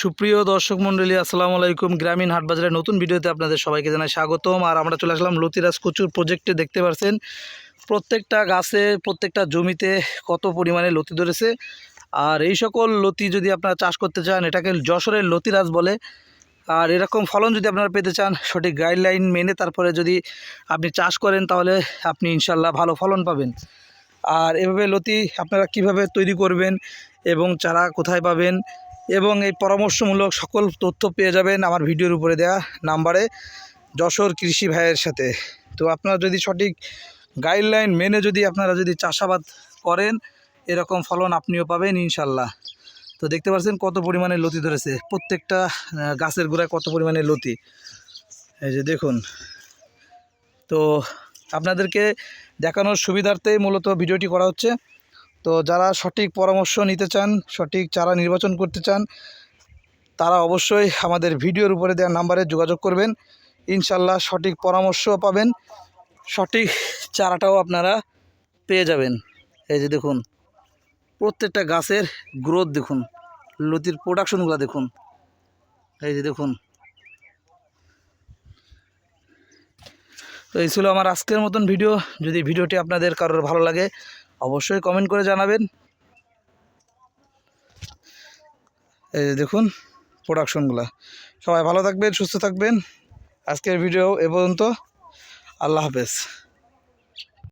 সুপ্রিয় দর্শক মণ্ডলী, আসসালামু আলাইকুম। গ্রামীণ হাট বাজারের নতুন ভিডিওতে আপনাদের সবাইকে জানাই স্বাগতম। আর আমরা চলে আসলাম লতিরাজ কচুর প্রজেক্টে দেখতে পাচ্ছেন প্রত্যেকটা গাছে, প্রত্যেকটা জমিতে কত পরিমাণে লতি ধরেছে। আর এই সকল লতি যদি আপনারা চাষ করতে চান, এটাকে যশোরের লতিরাজ বলে। আর এরকম ফলন যদি আপনারা পেতে চান, সঠিক গাইডলাইন মেনে তারপরে যদি আপনি চাষ করেন, তাহলে আপনি ইনশাল্লাহ ভালো ফলন পাবেন। আর এভাবে লতি আপনারা কীভাবে তৈরি করবেন এবং চারা কোথায় পাবেন এবং এই পরামর্শমূলক সকল তথ্য পেয়ে যাবেন আমার ভিডিওর উপরে দেওয়া নাম্বারে যশোর কৃষি ভাইয়ের সাথে। তো আপনারা যদি সঠিক গাইডলাইন মেনে যদি আপনারা যদি চাষাবাদ করেন, এরকম ফলন আপনিও পাবেন ইনশাল্লাহ। তো দেখতে পাচ্ছেন কত পরিমাণে লতি ধরেছে। প্রত্যেকটা গাছের গোড়ায় কত পরিমাণে লতি। এই যে দেখুন। তো আপনাদেরকে দেখানোর সুবিধার্থেই মূলত ভিডিওটি করা হচ্ছে। তো যারা সঠিক পরামর্শ নিতে চান, সঠিক চারা নির্বাচন করতে চান, তারা অবশ্যই আমাদের ভিডিওর উপরে দেওয়া নাম্বারে যোগাযোগ করবেন। ইনশাল্লাহ সঠিক পরামর্শও পাবেন, সঠিক চারাটাও আপনারা পেয়ে যাবেন। এই যে দেখুন, প্রত্যেকটা গাছের গ্রোথ দেখুন, লতির প্রোডাকশনগুলো দেখুন। এই যে দেখুন, তো এই ছিল আমার আজকের মতন ভিডিও। যদি ভিডিওটি আপনাদের কারোর ভালো লাগে অবশ্যই কমেন্ট করে জানাবেন। এই যে দেখুন প্রোডাকশনগুলো সবাই ভালো থাকবেন, সুস্থ থাকবেন। আজকের ভিডিও এ পর্যন্ত আল্লাহ হাফেজ।